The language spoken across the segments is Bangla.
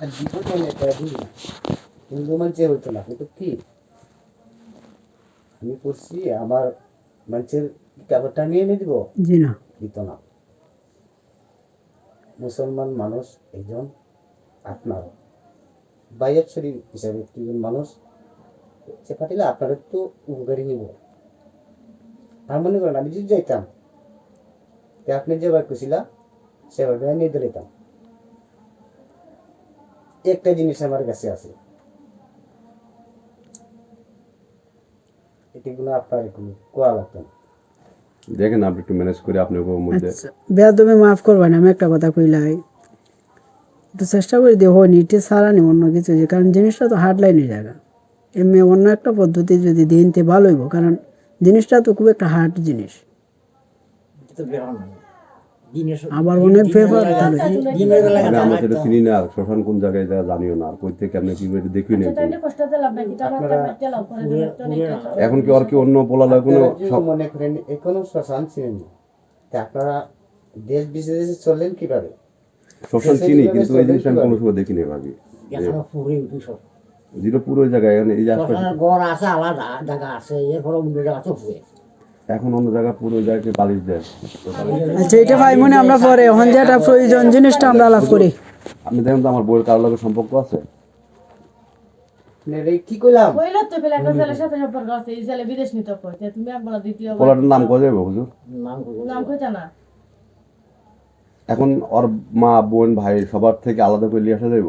আর কেন এটা দিই না হিন্দু মানুষে হইতো না। কিন্তু কি? আমি করছি আমার মানুষের কাপড়টা নিয়ে এনে দিব? জি না। দিত না। মুসলমান মানুষ একজন আপনার। বাইরের শরীর হিসাবে একজন মানুষ সে পাঠিলে আপনার একটু উপকারী নিব আর মনে করেন আমি যদি যাইতাম তে আপনি যেবার খুশিলা সেভাবে আমি নিয়ে দিতাম একটা জিনিস আমার কাছে আছে। এটিগুলো আপনার কোয়া লাগতো না দেখেন আপনি একটু ম্যানেজ করে আপনার মধ্যে বেয়া তুমি মাফ করবেন আমি একটা কথা কইলাই একটু চেষ্টা করে দিয়ে হয়নি এটা সারা নি অন্য কিছু যে কারণ জিনিসটা তো হার্ড লাইনের জায়গা। এমনি অন্য একটা পদ্ধতি যদি দিন তে ভালো হইব কারণ জিনিসটা তো খুব একটা হার্ড জিনিস। আবার অনেক ফেভার ভালো আমি আমরা সেটা চিনি না শ্মশান কোন জায়গায় যা জানিও না আর কই থেকে আপনি কি এটা দেখি নেই এখন কি আর কি অন্য পোলালা কোনো আপনারা যদি মনে করেন এখনও শ্মশান ছিলেন না। তা আপনারা দেশ বিদেশে চললেন কীভাবে? শ্মশান চিনি কিন্তু এই জিনিসটা আমি কোনো সময় দেখিনি ভাবি। এখনও পুরে উঠি সব। যেটা পুরো জায়গায় এখানে এই যে আশপাশে গড় আছে আলাদা জায়গা আছে অন্য জায়গা তো পুরে এখন অন্য জায়গা পুরো জায়গায় বালিশ দেয়। আচ্ছা এটা ভাই মনে আমরা পরে এখন যেটা প্রয়োজন জিনিসটা আমরা লাভ করি। আপনি দেখেন তো আমার বইয়ের কারোর লগে সম্পর্ক আছে? কি করলাম হইল তো ফেলে একটা সাথে সম্পর্ক আছে এই ছেলে বিদেশ নিতে কইতে তুমি একবার দ্বিতীয় পোলাটার নাম কয়ে যাবে হুজুর? নাম করব নাম কইতা না। এখন ওর মা বোন ভাই সবার থেকে আলাদা করে নিয়ে আসা যাইব?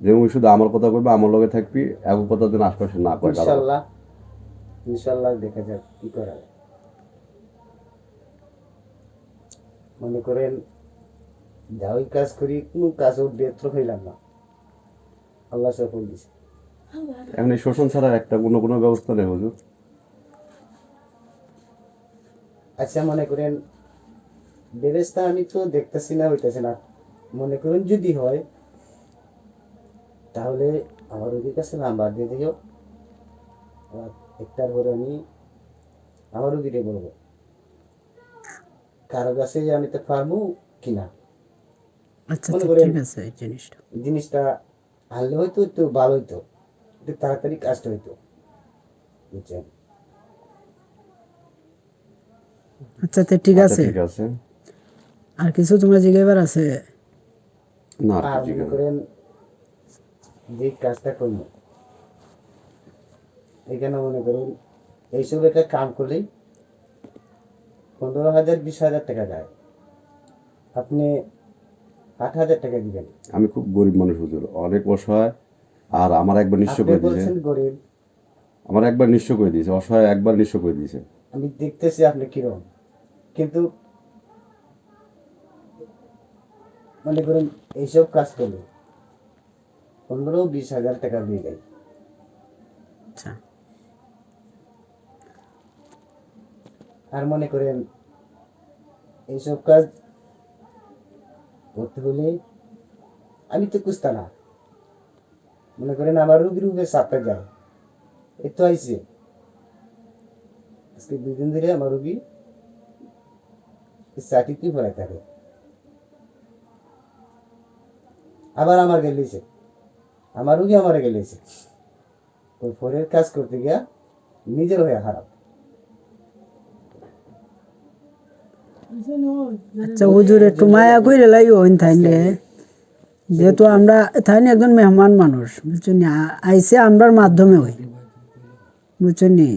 যেমন শুধু আমার কথা কইবে আমার লগে থাকবি এক কথা যেন আশপাশে না কয় কারও। ইনশাল্লাহ দেখা যাক কি করা মনে করেন যা ওই কাজ করি কোনো কাজ ব্যর্থ হইলাম না। আল্লাহ সফল দিছে। এমনি শোষণ ছাড়া একটা কোনো কোনো ব্যবস্থা নেই হুজুর। আচ্ছা মনে করেন ব্যবস্থা আমি তো দেখতেছি না হইতেছে না। মনে করেন যদি হয় তাহলে আমার ওদের কাছে নাম্বার দিয়ে দিও। আর একটার পরে আমি আমার রুগীরে বলব। কারও কাছে আমি তো পারব কিনা? আচ্ছা আচ্ছা, ঠিক আছে জিনিসটা। জিনিসটা আনলে হয়তো একটু ভালো হইতো একটু তাড়াতাড়ি কাজটা হইতো। বুঝছেন? আচ্ছা তো ঠিক আচ্ছা, আছে। ঠিক আছে। আর কিছু তোমরা জিজ্ঞাবার আছে? না আর করেন যে কাজটা করব এখানে মনে করেন এইসব একটা কাম করলেই পনেরো হাজার বিশ হাজার টাকা যায়। আপনি আট হাজার টাকা দিবেন। আমি খুব গরিব মানুষ হুজুর অনেক অসহায় আর আমার একবার নিঃস্ব করে দিয়েছে। গরিব। আমার একবার নিঃস্ব করে দিয়েছে অসহায় একবার নিঃস্ব করে দিয়েছে। আমি দেখতেছি আপনি কীরকম কিন্তু মনে করেন এইসব কাজ করলে পনেরো বিশ হাজার টাকা দিয়ে যায় আচ্ছা। আর মনে করেন, এইসব কাজ করতে হলে আমি তো কুস্তা না। মনে করেন আমার রুগীর উপরে চাপটা যায়। এ তো আইসে আজকে দুই দিন ধরে আমার রুগী চাটিতে ভরাই থাকে। আবার আমার গেলেছে আমার রুগী আমার গেলেছে ওই কাজ করতে গিয়া নিজের হয়ে খারাপ আচ্ছা হুজুর একটু মায়া কইরে লাইও হইন থাইলে যেহেতু আমরা থাইনি একজন মেহমান মানুষ বুঝছেন আইসে আমরার মাধ্যমে হই বুঝছেন নি?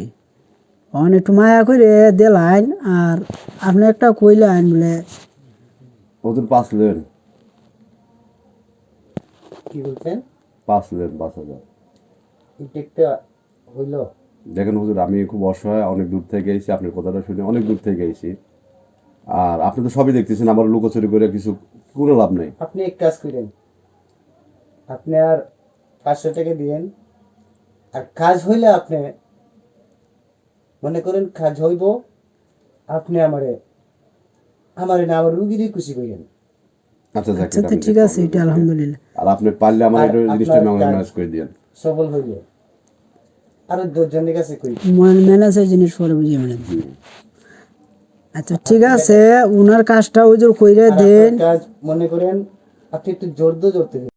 অন একটু মায়া কইরে দিলাইন আর আপনি একটা কইলেন বলে। হুজুর পাঁচ লেন। কি বলছেন? পাঁচ লেন পাঁচ হাজার। এটা দেখেন হুজুর আমি খুব অসহায় অনেক দূর থেকে এসেছি আপনার কথাটা শুনে অনেক দূর থেকে এসেছি। আর আপনি তো সবই দেখতেছেন আমার লুকোচুরি করে কিছু কোনো লাভ নেই। আপনি এক কাজ করেন। আপনি আর পাঁচশো টাকা দিয়েন। আর কাজ হইলে আপনি মনে করেন কাজ হইব আপনি আমারে আমারে না আমার রুগীরই খুশি করেন। আচ্ছা আচ্ছা তো ঠিক আছে এটা আলহামদুলিল্লাহ। আর আপনি পারলে আমার এটা জিনিসটা ম্যানেজ করে দিয়েন। সফল হইলে। আরও দশজনের কাছে ম্যানেজার জিনিস পরে বুঝিয়ে মানে আচ্ছা ঠিক আছে উনার কাজটা ওই কইরে কইরা দেন। কাজ মনে করেন আপনি একটু জোর ধরতে